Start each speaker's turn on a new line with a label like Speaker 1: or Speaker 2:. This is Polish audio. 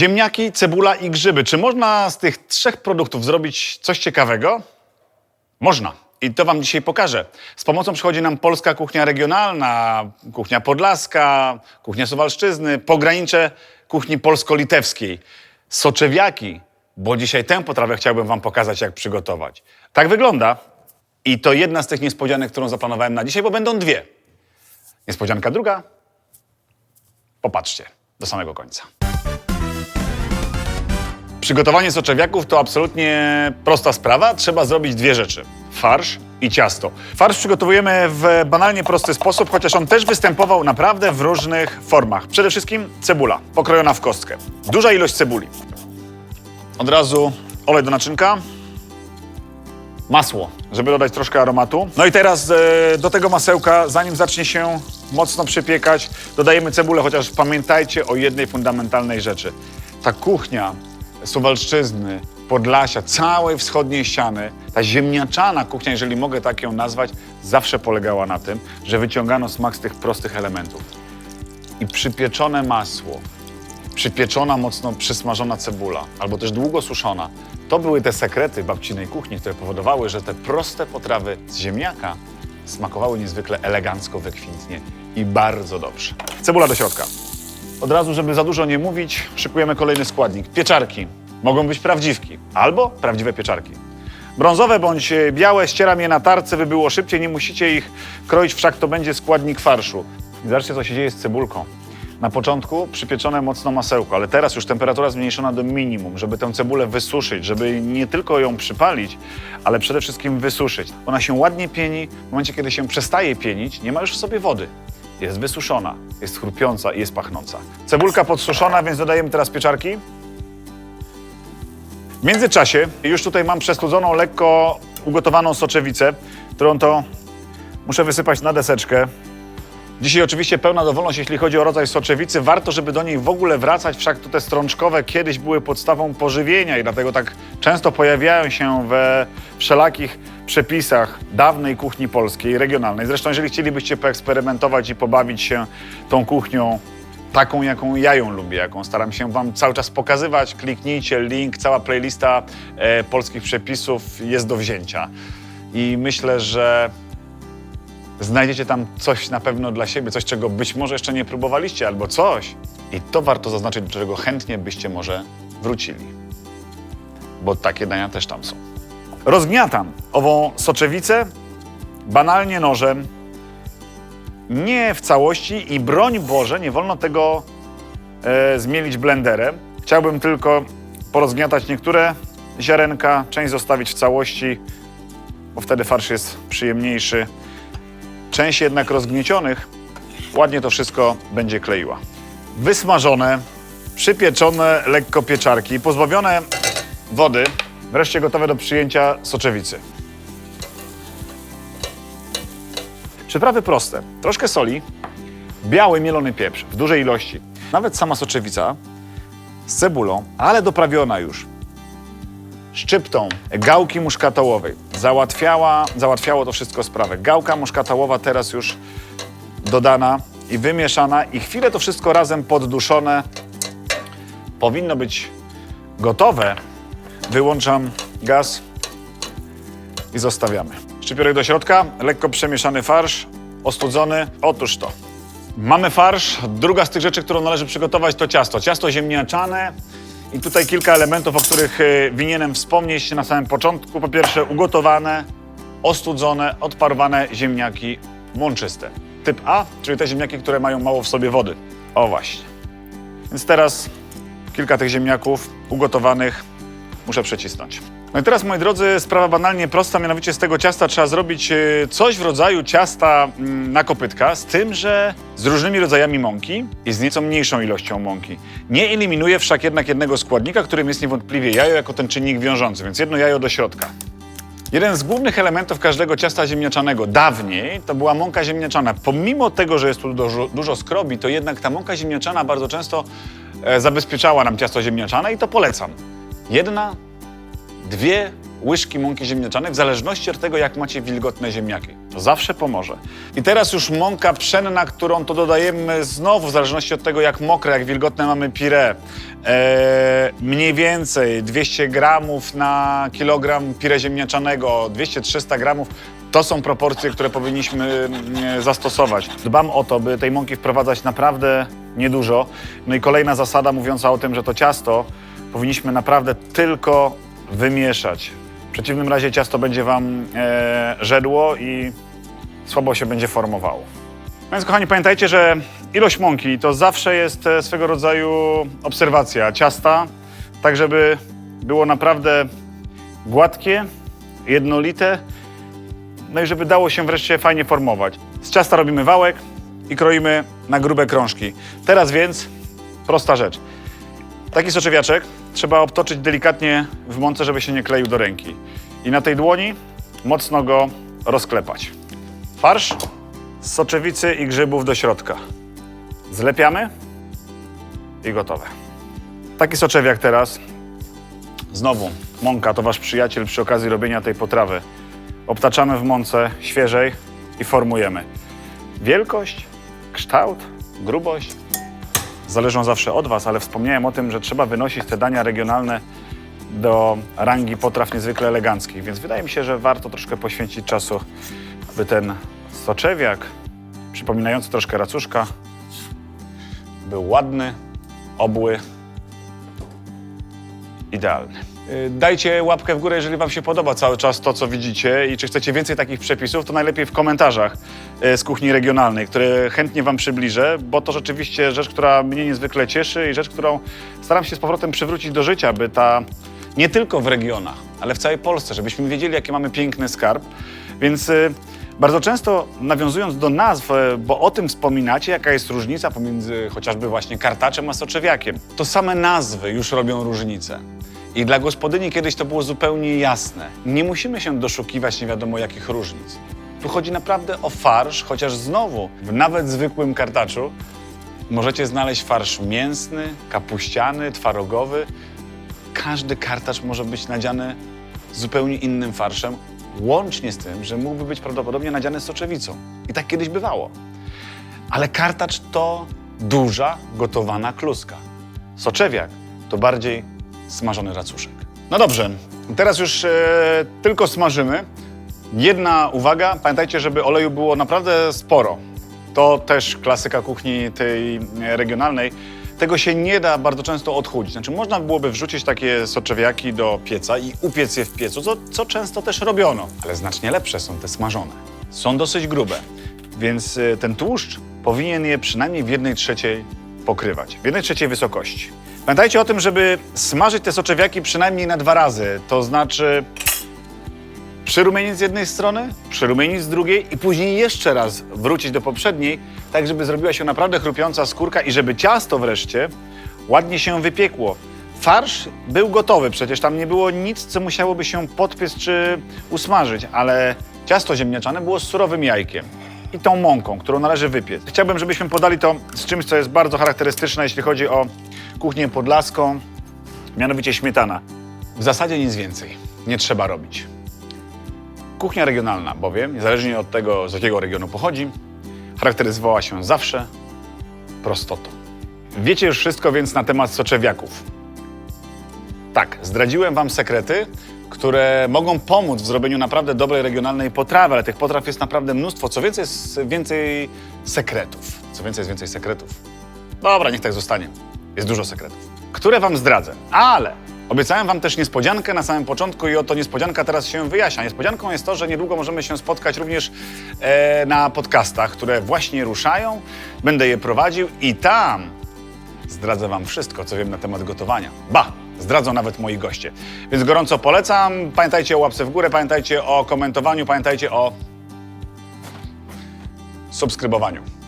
Speaker 1: Ziemniaki, cebula i grzyby. Czy można z tych trzech produktów zrobić coś ciekawego? Można. I to Wam dzisiaj pokażę. Z pomocą przychodzi nam polska kuchnia regionalna, kuchnia podlaska, kuchnia Suwalszczyzny, pogranicze kuchni polsko-litewskiej. Soczewiaki, bo dzisiaj tę potrawę chciałbym Wam pokazać, jak przygotować. Tak wygląda. I to jedna z tych niespodzianek, którą zaplanowałem na dzisiaj, bo będą dwie. Niespodzianka druga. Popatrzcie do samego końca. Przygotowanie soczewiaków to absolutnie prosta sprawa. Trzeba zrobić dwie rzeczy: farsz i ciasto. Farsz przygotowujemy w banalnie prosty sposób, chociaż on też występował naprawdę w różnych formach. Przede wszystkim cebula, pokrojona w kostkę. Duża ilość cebuli. Od razu olej do naczynka. Masło, żeby dodać troszkę aromatu. No i teraz e, do tego masełka, zanim zacznie się mocno przypiekać, dodajemy cebulę, chociaż pamiętajcie o jednej fundamentalnej rzeczy. Ta kuchnia Suwalszczyzny, Podlasia, całej wschodniej ściany, ta ziemniaczana kuchnia, jeżeli mogę tak ją nazwać, zawsze polegała na tym, że wyciągano smak z tych prostych elementów. I przypieczone masło, przypieczona, mocno przysmażona cebula, albo też długo suszona. To były te sekrety babcinej kuchni, które powodowały, że te proste potrawy z ziemniaka smakowały niezwykle elegancko, wykwintnie i bardzo dobrze. Cebula do środka. Od razu, żeby za dużo nie mówić, szykujemy kolejny składnik. Pieczarki. Mogą być prawdziwki albo prawdziwe pieczarki. Brązowe bądź e, białe, ścieram je na tarce, by było szybciej, nie musicie ich kroić, wszak to będzie składnik farszu. Zobaczcie, co się dzieje z cebulką. Na początku przypieczone mocno masełko, ale teraz już temperatura zmniejszona do minimum, żeby tę cebulę wysuszyć, żeby nie tylko ją przypalić, ale przede wszystkim wysuszyć. Ona się ładnie pieni, w momencie, kiedy się przestaje pienić, nie ma już w sobie wody. Jest wysuszona, jest chrupiąca i jest pachnąca. Cebulka podsuszona, więc dodajemy teraz pieczarki. W międzyczasie już tutaj mam przestudzoną, lekko ugotowaną soczewicę, którą to muszę wysypać na deseczkę. Dzisiaj oczywiście pełna dowolność, jeśli chodzi o rodzaj soczewicy. Warto, żeby do niej w ogóle wracać, wszak to te strączkowe kiedyś były podstawą pożywienia i dlatego tak często pojawiają się we wszelakich przepisach dawnej kuchni polskiej, regionalnej. Zresztą, jeżeli chcielibyście poeksperymentować i pobawić się tą kuchnią taką, jaką ja ją lubię, jaką staram się Wam cały czas pokazywać, kliknijcie link, cała playlista e, polskich przepisów jest do wzięcia. I myślę, że znajdziecie tam coś na pewno dla siebie, coś, czego być może jeszcze nie próbowaliście, albo coś. I to warto zaznaczyć, do czego chętnie byście może wrócili. Bo takie dania też tam są. Rozgniatam ową soczewicę banalnie nożem, nie w całości i broń Boże, nie wolno tego e, zmielić blenderem. Chciałbym tylko porozgniatać niektóre ziarenka, część zostawić w całości, bo wtedy farsz jest przyjemniejszy. Część jednak rozgniecionych ładnie to wszystko będzie kleiła. Wysmażone, przypieczone lekko pieczarki, pozbawione wody, wreszcie gotowe do przyjęcia soczewicy. Przyprawy proste. Troszkę soli, biały mielony pieprz w dużej ilości. Nawet sama soczewica z cebulą, ale doprawiona już szczyptą gałki muszkatołowej. Załatwiała, załatwiało to wszystko sprawę. Gałka muszkatołowa teraz już dodana i wymieszana i chwilę to wszystko razem podduszone. Powinno być gotowe. Wyłączam gaz i zostawiamy. Szczypiorek do środka, lekko przemieszany farsz, ostudzony. Otóż to. Mamy farsz. Druga z tych rzeczy, którą należy przygotować, to ciasto. Ciasto ziemniaczane. I tutaj kilka elementów, o których y, winienem wspomnieć na samym początku. Po pierwsze, ugotowane, ostudzone, odparowane ziemniaki mączyste. Typ A, czyli te ziemniaki, które mają mało w sobie wody. O właśnie. Więc teraz kilka tych ziemniaków ugotowanych muszę przecisnąć. No i teraz, moi drodzy, sprawa banalnie prosta, mianowicie z tego ciasta trzeba zrobić y, coś w rodzaju ciasta mm, na kopytka, z tym, że z różnymi rodzajami mąki i z nieco mniejszą ilością mąki. Nie eliminuje wszak jednak jednego składnika, którym jest niewątpliwie jajo jako ten czynnik wiążący, więc jedno jajo do środka. Jeden z głównych elementów każdego ciasta ziemniaczanego dawniej to była mąka ziemniaczana. Pomimo tego, że jest tu dużo, dużo skrobi, to jednak ta mąka ziemniaczana bardzo często e, zabezpieczała nam ciasto ziemniaczane i to polecam. Jedna, dwie łyżki mąki ziemniaczanej w zależności od tego, jak macie wilgotne ziemniaki. To zawsze pomoże. I teraz już mąka pszenna, którą to dodajemy znowu, w zależności od tego, jak mokre, jak wilgotne mamy pire. E, mniej więcej 200 gramów na kilogram pire ziemniaczanego, 200-300 gramów. To są proporcje, które powinniśmy mm, zastosować. Dbam o to, by tej mąki wprowadzać naprawdę niedużo. No i kolejna zasada mówiąca o tym, że to ciasto powinniśmy naprawdę tylko wymieszać. W przeciwnym razie ciasto będzie Wam e, żedło i słabo się będzie formowało. Więc kochani, pamiętajcie, że ilość mąki to zawsze jest e, swego rodzaju obserwacja ciasta, tak żeby było naprawdę gładkie, jednolite, no i żeby dało się wreszcie fajnie formować. Z ciasta robimy wałek i kroimy na grube krążki. Teraz więc prosta rzecz. Taki soczewiaczek trzeba obtoczyć delikatnie w mące, żeby się nie kleił do ręki. I na tej dłoni mocno go rozklepać. Farsz z soczewicy i grzybów do środka. Zlepiamy i gotowe. Taki soczewiak teraz. Znowu, mąka to wasz przyjaciel przy okazji robienia tej potrawy. Obtaczamy w mące świeżej i formujemy. Wielkość, kształt, grubość zależą zawsze od Was, ale wspomniałem o tym, że trzeba wynosić te dania regionalne do rangi potraw niezwykle eleganckich, więc wydaje mi się, że warto troszkę poświęcić czasu, aby ten soczewiak, przypominający troszkę racuszka, był ładny, obły, idealny. Y, Dajcie łapkę w górę, jeżeli Wam się podoba cały czas to, co widzicie i czy chcecie więcej takich przepisów, to najlepiej w komentarzach y, z kuchni regionalnej, które chętnie Wam przybliżę, bo to rzeczywiście rzecz, która mnie niezwykle cieszy i rzecz, którą staram się z powrotem przywrócić do życia, by ta nie tylko w regionach, ale w całej Polsce, żebyśmy wiedzieli, jaki mamy piękny skarb. Więc y, bardzo często nawiązując do nazw, e, bo o tym wspominacie, jaka jest różnica pomiędzy chociażby właśnie kartaczem a soczewiakiem. To same nazwy już robią różnicę. I dla gospodyni kiedyś to było zupełnie jasne. Nie musimy się doszukiwać nie wiadomo jakich różnic. Tu chodzi naprawdę o farsz, chociaż znowu w nawet zwykłym kartaczu możecie znaleźć farsz mięsny, kapuściany, twarogowy. Każdy kartacz może być nadziany zupełnie innym farszem, łącznie z tym, że mógłby być prawdopodobnie nadziany soczewicą. I tak kiedyś bywało. Ale kartacz to duża, gotowana kluska. Soczewiak to bardziej smażony racuszek. No dobrze, teraz już e, tylko smażymy. Jedna uwaga, pamiętajcie, żeby oleju było naprawdę sporo. To też klasyka kuchni tej regionalnej. Tego się nie da bardzo często odchudzić. Znaczy, można byłoby wrzucić takie soczewiaki do pieca i upiec je w piecu, co, co często też robiono. Ale znacznie lepsze są te smażone. Są dosyć grube, więc e, ten tłuszcz powinien je przynajmniej w jednej trzeciej pokrywać, w jednej trzeciej wysokości. Pamiętajcie o tym, żeby smażyć te soczewiaki przynajmniej na dwa razy. To znaczy przyrumienić z jednej strony, przyrumienić z drugiej i później jeszcze raz wrócić do poprzedniej, tak żeby zrobiła się naprawdę chrupiąca skórka i żeby ciasto wreszcie ładnie się wypiekło. Farsz był gotowy, przecież tam nie było nic, co musiałoby się podpiec czy usmażyć, ale ciasto ziemniaczane było z surowym jajkiem i tą mąką, którą należy wypiec. Chciałbym, żebyśmy podali to z czymś, co jest bardzo charakterystyczne, jeśli chodzi o kuchnię podlaską, mianowicie śmietana. W zasadzie nic więcej nie trzeba robić. Kuchnia regionalna bowiem, niezależnie od tego, z jakiego regionu pochodzi, charakteryzowała się zawsze prostotą. Wiecie już wszystko więc na temat soczewiaków. Tak, zdradziłem wam sekrety, które mogą pomóc w zrobieniu naprawdę dobrej regionalnej potrawy, ale tych potraw jest naprawdę mnóstwo. Co więcej, jest więcej sekretów. Co więcej, jest więcej sekretów. Dobra, niech tak zostanie. Jest dużo sekretów, które wam zdradzę, ale obiecałem wam też niespodziankę na samym początku i oto niespodzianka teraz się wyjaśnia. Niespodzianką jest to, że niedługo możemy się spotkać również e, na podcastach, które właśnie ruszają. Będę je prowadził i tam zdradzę wam wszystko, co wiem na temat gotowania. Ba, zdradzą nawet moi goście. Więc gorąco polecam. Pamiętajcie o łapce w górę, pamiętajcie o komentowaniu, pamiętajcie o subskrybowaniu.